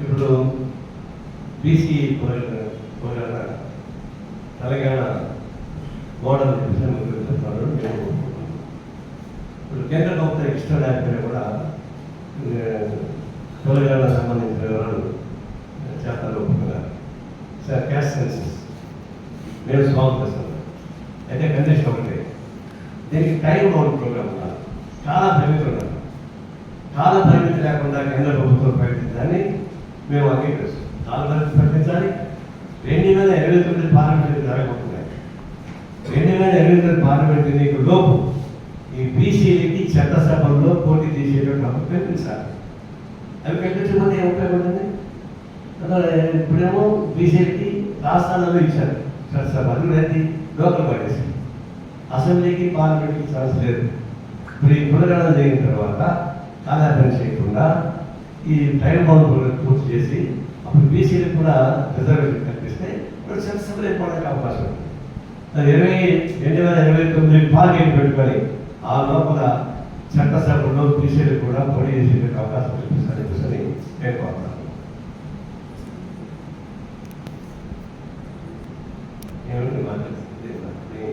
ఇప్పుడు బీసీ పోరాట Telangana model division గురించి చెప్తాను నేను ఇప్పుడు కేంద్ర ప్రభుత్వ ఇష్టం లేకపోయినా కూడా తెలంగాణ సంబంధించిన వివరాలు చేస్తారు ఒప్పుకున్నారు సార్ క్యాష్ సెన్సెస్. మేము స్వాగతిస్తాం అయితే కండిషన్ దీనికి టైం బౌండ్ ప్రోగ్రామ్ ఉన్నారు చాలా పరిమితులు ఉన్నారు కాల పరిమితి లేకుండా కేంద్ర ప్రభుత్వం ప్రకటించాలని మేము అంగీకరిస్తాం. కాల పరిమితి ప్రకటించాలి. రెండు వేల ఇరవై తొమ్మిది పార్లమెంట్ జరగబోతున్నాయి. రెండు వేల ఇరవై తొమ్మిది పార్లమెంట్ ఎన్నికల లోపు ఈ బీసీలకి చట్టసభల్లో పోటీ చేసేటువంటి హక్కు కల్పించాలి అవి కల్పించకపోతే ఏం ఉపయోగపడుతుంది ఇప్పుడేమో బీసీలకి రాష్ట్రాలలో ఇచ్చారు చట్టసభ. అది కూడా ఏంటి? Local bodies. అసెంబ్లీకి పార్లమెంట్కి ఛాన్స్ లేదు. ఇప్పుడు ఈ పునరుద్ధరణ జరిగిన తర్వాత కాలాపన చేయకుండా ఈ టైం బాగుంది పూర్తి చేసి అప్పుడు బీసీలకు కూడా రిజర్వేషన్ కల్పిస్తే ఇప్పుడు సెన్సిబుల్ అయిపోవడానికి అవకాశం ఉంది. ఇరవై రెండు వేల ఇరవై తొమ్మిది టార్గెట్ పెట్టుకొని ఆ లోపల చట్టసభలో బీసీలు కూడా పోటీ చేసే అవకాశం కల్పిస్తారు చెప్పేసి నేను కోరుతాను